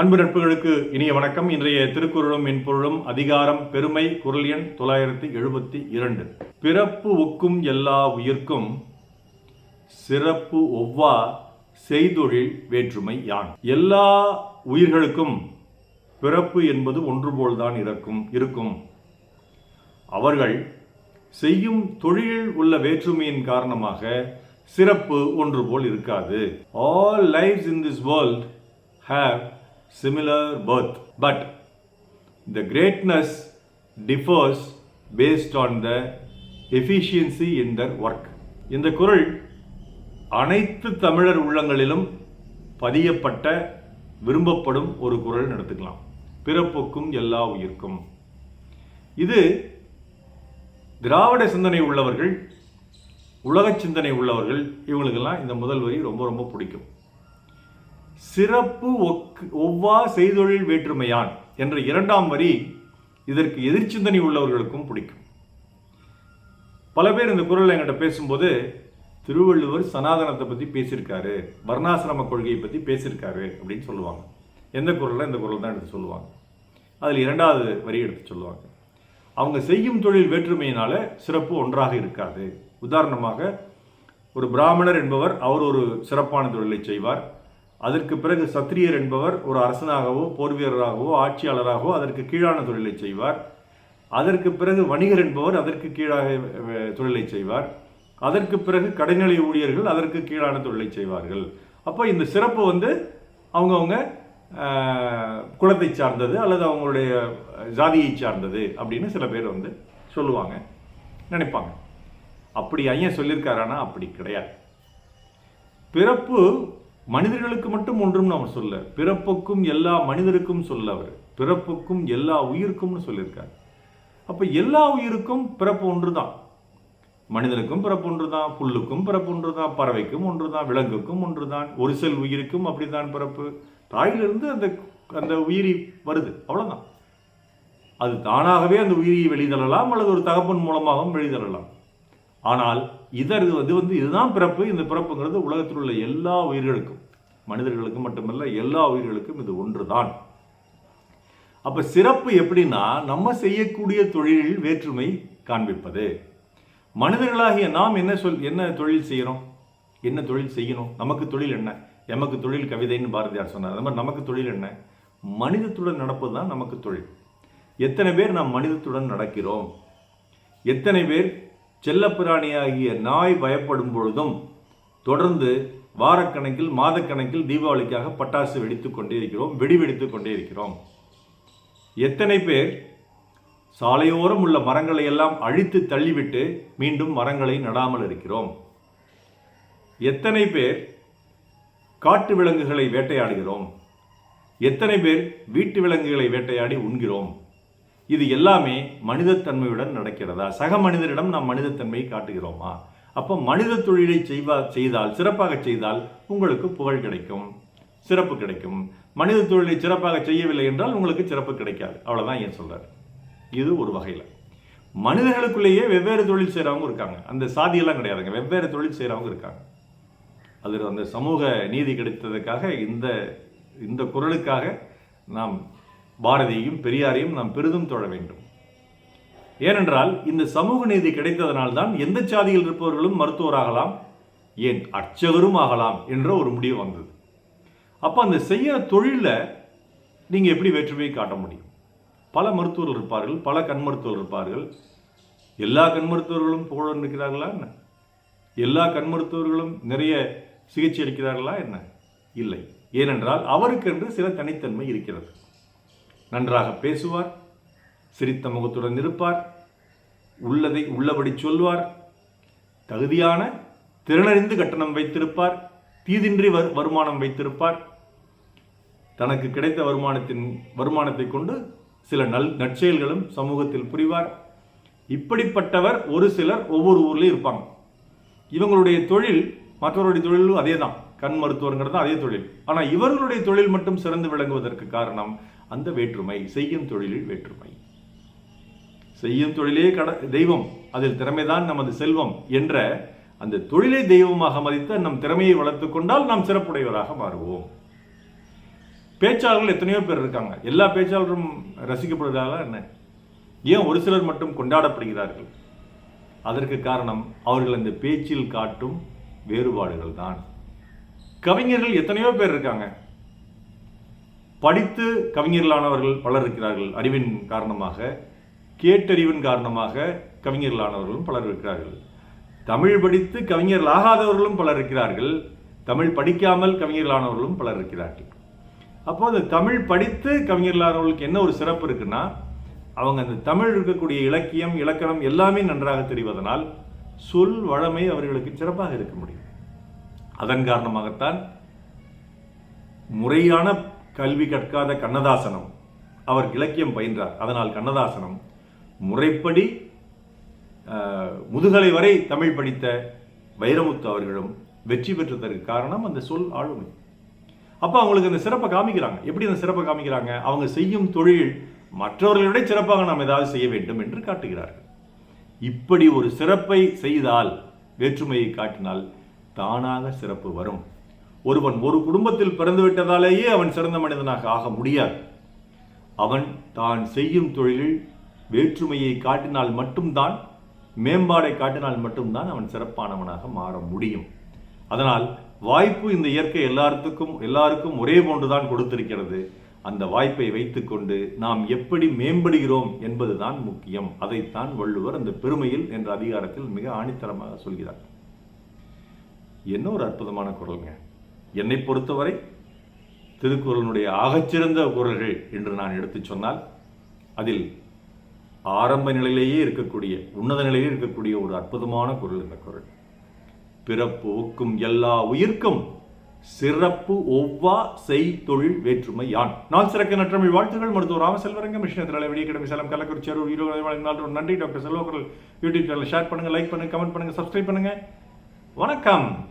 அன்பு நட்புகளுக்கு இனிய வணக்கம். இன்றைய திருக்குறளும் மென்பொருளும் அதிகாரம் பெருமை குரல் எண் தொள்ளாயிரத்தி எழுபத்தி இரண்டு. பிறப்பு ஒக்கும் எல்லா உயிர்க்கும் சிறப்பு ஒவ்வா செய்தொழில் வேற்றுமை யான். எல்லா உயிர்களுக்கும் பிறப்பு என்பது ஒன்று போல்தான் இருக்கும் இருக்கும். அவர்கள் செய்யும் தொழிலில் உள்ள வேற்றுமையின் காரணமாக சிறப்பு ஒன்று போல் இருக்காது. All lifes in this world have similar birth but the greatness differs based on the efficiency in their work இந்த குரல் அனைத்து தமிழர் உள்ளங்களிலும் பதியப்பட்ட விரும்பப்படும் ஒரு குரல் எடுத்துக்கலாம். பிறப்புக்கும் எல்லா உயிர்க்கும். இது திராவிட சிந்தனை உள்ளவர்கள் உலக சிந்தனை உள்ளவர்கள் இவங்களுக்கெல்லாம் இந்த முதல் வரி ரொம்ப ரொம்ப பிடிக்கும். சிறப்பு ஒக் ஒவ்வா செய்தொழில் வேற்றுமையான் என்ற இரண்டாம் வரி இதற்கு எதிர்ச்சிந்தனை உள்ளவர்களுக்கும் பிடிக்கும். பல பேர் இந்த குரல் என்கிட்ட பேசும்போது திருவள்ளுவர் சனாதனத்தை பற்றி பேசியிருக்காரு வர்ணாசிரம கொள்கையை பற்றி பேசியிருக்காரு அப்படின்னு சொல்லுவாங்க. எந்த குரலில்? இந்த குரல் தான் எடுத்து சொல்லுவாங்க. அதில் இரண்டாவது வரி எடுத்து சொல்லுவாங்க. அவங்க செய்யும் தொழில் வேற்றுமையினால சிறப்பு ஒன்றாக இருக்காது. உதாரணமாக ஒரு பிராமணர் என்பவர் அவர் ஒரு சிறப்பான தொழிலை செய்வார். அதற்கு பிறகு சத்திரியர் என்பவர் ஒரு அரசனாகவோ போர் வீரராகவோ ஆட்சியாளராகவோ அதற்கு கீழான தொழிலை செய்வார். அதற்கு பிறகு வணிகர் என்பவர் அதற்கு கீழாக தொழிலை செய்வார். அதற்கு பிறகு கடைநிலை ஊழியர்கள் அதற்கு கீழான தொழிலை செய்வார்கள். அப்போ இந்த சிறப்பு வந்து அவங்கவுங்க குலத்தை சார்ந்தது அல்லது அவங்களுடைய ஜாதியை சார்ந்தது அப்படின்னு சில பேர் வந்து சொல்லுவாங்க நினைப்பாங்க. அப்படி ஐயன் சொல்லியிருக்காரானா? அப்படி கிடையாது. பிறப்பு மனிதர்களுக்கு மட்டும் ஒன்றும் அவர் சொல்ல பிறப்புக்கும் எல்லா மனிதருக்கும் சொல்ல அவர் பிறப்புக்கும் எல்லா உயிருக்கும்னு சொல்லியிருக்கார். அப்போ எல்லா உயிருக்கும் பிறப்பு ஒன்று தான் மனிதனுக்கும் பிறப்பு ஒன்று தான் புல்லுக்கும் பிறப்பு ஒன்று தான் பறவைக்கும் ஒன்று தான் விலங்குக்கும் ஒன்று தான் ஒரு செல் உயிருக்கும் அப்படித்தான் பிறப்பு. தாயிலிருந்து அந்த அந்த உயிரி வருது அவ்வளோதான் அது தானாகவே அந்த உயிரியை வெளிதள்ளலாம் அல்லது ஒரு தகப்பன் மூலமாகவும் வெளிதள்ளலாம். ஆனால் இதர் இது வந்து இதுதான் பிறப்பு. இந்த பிறப்புங்கிறது உலகத்தில் உள்ள எல்லா உயிர்களுக்கும் மனிதர்களுக்கும் மட்டுமல்ல எல்லா உயிர்களுக்கும் இது ஒன்று தான் அப்போ சிறப்பு எப்படின்னா நம்ம செய்யக்கூடிய தொழிலில் வேற்றுமை காண்பிப்பது. மனிதர்களாகிய நாம் என்ன சொல் என்ன தொழில் செய்கிறோம் என்ன தொழில் செய்யணும்? நமக்கு தொழில் என்ன? எமக்கு தொழில் கவிதைன்னு பாரதியார் சொன்னார். அது மாதிரி நமக்கு தொழில் என்ன? மனிதத்துடன் நடப்பது தான் நமக்கு தொழில். எத்தனை பேர் நாம் மனிதத்துடன் நடக்கிறோம்? எத்தனை பேர் செல்லப்பிராணியாகிய நாய் பயப்படும் பொழுதும் தொடர்ந்து வாரக்கணக்கில் மாதக்கணக்கில் தீபாவளிக்காக பட்டாசு வெடித்துக் கொண்டே இருக்கிறோம் வெடி வெடித்துக் கொண்டே இருக்கிறோம். எத்தனை பேர் சாலையோரம் உள்ள மரங்களை எல்லாம் அழித்து தள்ளிவிட்டு மீண்டும் மரங்களை நடாமல் இருக்கிறோம்? எத்தனை பேர் காட்டு விலங்குகளை வேட்டையாடுகிறோம்? எத்தனை பேர் வீட்டு விலங்குகளை வேட்டையாடி உண்கிறோம்? இது எல்லாமே மனிதத்தன்மையுடன் நடக்கிறதா? சக மனிதரிடம் நாம் மனிதத்தன்மையை காட்டுகிறோமா? அப்போ மனித தொழிலை செய்வா செய்தால் சிறப்பாக செய்தால் உங்களுக்கு புகழ் கிடைக்கும் சிறப்பு கிடைக்கும். மனித தொழிலை சிறப்பாக செய்யவில்லை என்றால் உங்களுக்கு சிறப்பு கிடைக்காது. அவ்வளோதான் ஏன் சொல்கிறார் இது ஒரு வகையில். மனிதர்களுக்குள்ளேயே வெவ்வேறு தொழில் செய்கிறவங்க இருக்காங்க. அந்த சாதியெல்லாம் கிடையாதுங்க. வெவ்வேறு தொழில் செய்கிறவங்க இருக்காங்க. அதில் அந்த சமூக நீதி கிடைத்ததுக்காக இந்த இந்த குரலுக்காக நாம் பாரதியையும் பெரியாரையும் நாம் பெரிதும் தொழ வேண்டும். ஏனென்றால் இந்த சமூக நீதி கிடைத்ததனால்தான் எந்த சாதியில் இருப்பவர்களும் மருத்துவராகலாம் ஏன் அர்ச்சகரும் ஆகலாம் என்ற ஒரு முடிவு வந்தது. அப்போ அந்த செய்கிற தொழிலில் நீங்கள் எப்படி வேற்றுமையை காட்ட முடியும்? பல மருத்துவர்கள் இருப்பார்கள் பல கண் மருத்துவர்கள் இருப்பார்கள். எல்லா கண் மருத்துவர்களும் புகழ் இருக்கிறார்களா என்ன? எல்லா கண் மருத்துவர்களும் நிறைய சிகிச்சை அளிக்கிறார்களா என்ன? இல்லை. ஏனென்றால் அவருக்கென்று சில தனித்தன்மை இருக்கிறது. நன்றாக பேசுவார் சிரித்த முகத்துடன் இருப்பார் உள்ளதை உள்ளபடி சொல்வார் தகுதியான திறனறிந்து கட்டணம் வைத்திருப்பார் தீதின்றி வரு- வருமானம் வைத்திருப்பார். தனக்கு கிடைத்த வருமானத்தின் வருமானத்தை கொண்டு சில நல் நற்செயல்களும் சமூகத்தில் புரிவார். இப்படிப்பட்டவர் ஒரு சிலர் ஒவ்வொரு ஊர்லேயும் இருப்பாங்க. இவங்களுடைய தொழில் மற்றவருடைய தொழிலும் அதே தான் கண் மருத்துவருங்கிறது அதே தொழில். ஆனால் இவர்களுடைய தொழில் மட்டும் சிறந்து விளங்குவதற்கு காரணம் அந்த வேற்றுமை செய்யும் தொழிலில் வேற்றுமை. செய்யும் தொழிலே கட தெய்வம் அதில் திறமைதான் நமது செல்வம் என்ற அந்த தொழிலை தெய்வமாக மதித்து நம் திறமையை வளர்த்துக் கொண்டால் நாம் சிறப்புடையவராக மாறுவோம். பேச்சாளர்கள் எத்தனையோ பேர் இருக்காங்க. எல்லா பேச்சாளரும் ரசிக்கப்படுவதால என்ன? ஏன் ஒரு சிலர் மட்டும் கொண்டாடப்படுகிறார்கள்? அதற்கு காரணம் அவர்கள் அந்த பேச்சில் காட்டும் வேறுபாடுகள் தான். கவிஞர்கள் எத்தனையோ பேர் இருக்காங்க. படித்து கவிஞர்களானவர்கள் பலர் இருக்கிறார்கள். அறிவின் காரணமாக கேட்டறிவின் காரணமாக கவிஞர்களானவர்களும் பலர் இருக்கிறார்கள். தமிழ் படித்து கவிஞர்கள் ஆகாதவர்களும் பலர் இருக்கிறார்கள். தமிழ் படிக்காமல் கவிஞர்களானவர்களும் பலர் இருக்கிறார்கள். அப்போ அந்த தமிழ் படித்து கவிஞர்களானவர்களுக்கு என்ன ஒரு சிறப்பு இருக்குன்னா அவங்க அந்த தமிழ் இருக்கக்கூடிய இலக்கியம் இலக்கணம் எல்லாமே நன்றாக தெரிவதனால் சொல் வழமை அவர்களுக்கு சிறப்பாக இருக்க முடியும். அதன் காரணமாகத்தான் முறையான கல்வி கற்காத கண்ணதாசனம் அவர் இலக்கியம் பயின்றார். அதனால் கண்ணதாசனம் முறைப்படி முதுகலை வரை தமிழ் படித்த வைரமுத்து அவர்களும் வெற்றி பெற்றதற்கு காரணம் அந்த சொல் ஆளுமை. அப்போ அவங்களுக்கு அந்த சிறப்பை காமிக்கிறாங்க. எப்படி அந்த சிறப்பை காமிக்கிறாங்க? அவங்க செய்யும் தொழில் மற்றவர்களை சிறப்பாக நாம் ஏதாவது செய்ய வேண்டும் என்று காட்டுகிறார்கள். இப்படி ஒரு சிறப்பை செய்தால் வேற்றுமையை காட்டினால் தானாக சிறப்பு வரும். ஒருவன் ஒரு குடும்பத்தில் பிறந்து விட்டதாலேயே அவன் சிறந்த மனிதனாக ஆக முடியாது. அவன் தான் செய்யும் தொழிலில் வேற்றுமையை காட்டினால் மட்டும்தான் மேம்பாடை காட்டினால் மட்டும்தான் அவன் சிறப்பானவனாக மாற முடியும். அதனால் வாய்ப்பு இந்த இயற்கை எல்லாத்துக்கும் எல்லாருக்கும் ஒரே போன்றுதான் கொடுத்திருக்கிறது. அந்த வாய்ப்பை வைத்துக்கொண்டு நாம் எப்படி மேம்படுகிறோம் என்பதுதான் முக்கியம். அதைத்தான் வள்ளுவர் அந்த பெருமையில் என்ற அதிகாரத்தில் மிக ஆணித்தரமாக சொல்கிறார். என்ன ஒரு அற்புதமான குரலுங்க? என்னை பொறுத்தவரை திருக்குறளுடைய ஆகச்சிறந்த குரல்கள் என்று நான் எடுத்துச் சொன்னால் அதில் ஆரம்ப நிலையிலேயே இருக்கக்கூடிய உன்னத நிலையிலே இருக்கக்கூடிய ஒரு அற்புதமான குரல் இந்த குரல். பிறப்பு ஒக்கும் எல்லா உயிர்க்கும் சிறப்பு ஒவ்வா செய் தொழில் வேற்றுமை யான் நான் சிறக்க நற்றமிழ் வாழ்த்துகள் மருத்துவர் ராமசெல்வரங்க மிஷின் திரளை வெளியே கிடமை சேலம் கள்ளக்குறிச்சி அரூர் ஈரோடு நன்றி. Doctor Selvakural YouTube channel share பண்ணுங்கள் லைக் பண்ணுங்கள் கமெண்ட் பண்ணுங்கள் சப்ஸ்கிரைப் பண்ணுங்கள் வணக்கம்.